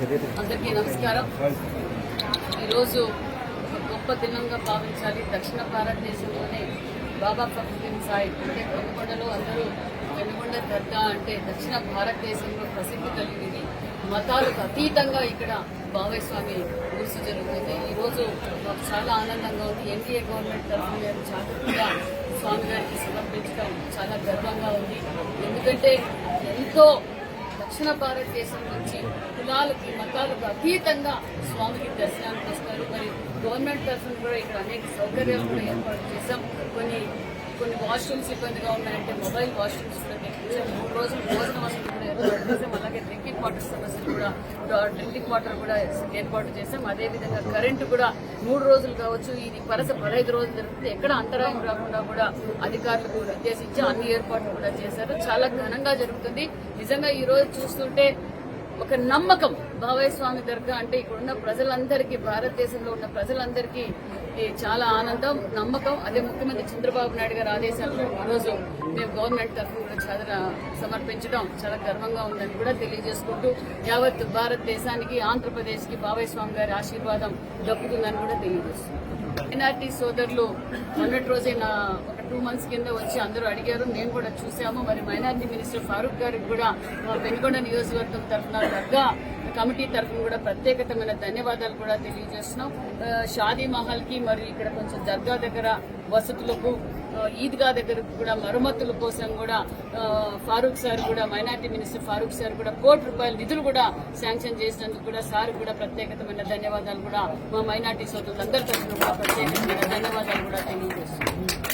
అందరికీ నమస్కారం. ఈరోజు గొప్ప దినంగా భావించాలి. దక్షిణ భారతదేశంలోనే బాబా ఫక్రుద్దీన్ సాయి అంటే వెనుకొండలో అందరూ వెనుకొండ దర్గా అంటే దక్షిణ భారతదేశంలో ప్రసిద్ధి కలిగింది మతాలకు అతీతంగా ఇక్కడ బాబాయ్ స్వామి జరుగుతుంది. ఈరోజు మాకు చాలా ఆనందంగా ఉంది. ఎన్డీఏ గవర్నమెంట్ తరఫున మేము జాగ్రత్తగా స్వామి గారికి సమర్పించడం చాలా గర్వంగా ఉంది. ఎందుకంటే ఎంతో దక్షిణ భారతదేశం నుంచి కులాలకి మతాలకు అతీతంగా స్వామికి దర్శనానికి వస్తారు మరి గవర్నమెంట్ తరఫున కూడా ఇక్కడ అనేక సౌకర్యాలు కూడా ఏర్పాటు చేశాం. కొన్ని కొన్ని వాష్రూమ్స్ ఇబ్బందిగా ఉన్నాయంటే మొబైల్ వాష్రూమ్స్ కూడా తెప్పించాం. మూడు రోజులు భోజన వసతి కూడా ఏర్పాటు చేశాం అలాగే డ్రింకింగ్ వాటర్ సమస్యలు కూడా డ్రింకింగ్ వాటర్ కూడా ఏర్పాటు చేశాం. అదేవిధంగా కరెంటు కూడా మూడు రోజులు కావచ్చు ఇది వరుస పదహైదు రోజులు జరుగుతుంది. ఎక్కడ అంతరాయం రాకుండా కూడా అధికారులకు నిర్దేశించి అన్ని ఏర్పాట్లు కూడా చేశారు. చాలా ఘనంగా జరుగుతుంది. నిజంగా ఈ రోజు చూస్తుంటే ఒక నమ్మకం బాబాయ్ స్వామి దర్గా అంటే ఇక్కడ ఉన్న ప్రజలందరికీ భారతదేశంలో ఉన్న ప్రజలందరికీ చాలా ఆనందం నమ్మకం. అదే ముఖ్యమంత్రి చంద్రబాబు నాయుడు గారు ఆదేశాలను రోజు మేము గవర్నమెంట్ తరఫున కూడా చదర సమర్పించడం చాలా గర్వంగా ఉందని కూడా తెలియజేసుకుంటూ యావత్ భారతదేశానికి ఆంధ్రప్రదేశ్కి బాబాయ్ స్వామి గారి ఆశీర్వాదం దక్కుతుందని కూడా తెలియజేస్తున్నాం. ఎన్ఆర్టీ సోదరులు మొన్నటి రోజే నా ఒక టూ మంత్స్ కింద వచ్చి అందరూ అడిగారు. నేను కూడా చూసాము మరి మైనార్టీ మినిస్టర్ ఫారూక్ గారికి కూడా మా నియోజకవర్గం తరఫున దర్గా కమిటీ తరఫున కూడా ప్రత్యేకతమైన ధన్యవాదాలు కూడా తెలియజేస్తున్నాం. షాదీ మహల్కి మరి ఇక్కడ కొంచెం దర్గా దగ్గర వసతులకు ఈద్గా దగ్గర కూడా మరమ్మతుల కోసం కూడా ఫారూక్ సార్ కూడా మైనార్టీ మినిస్టర్ ఫారూక్ సార్ కూడా కోటి రూపాయల నిధులు కూడా శాంక్షన్ చేసినందుకు కూడా సార్ కూడా ప్రత్యేకతమైన ధన్యవాదాలు కూడా మా మైనార్టీ సోదరులందరి తరఫున కూడా ప్రత్యేకమైన ధన్యవాదాలు కూడా తెలియజేస్తున్నాం.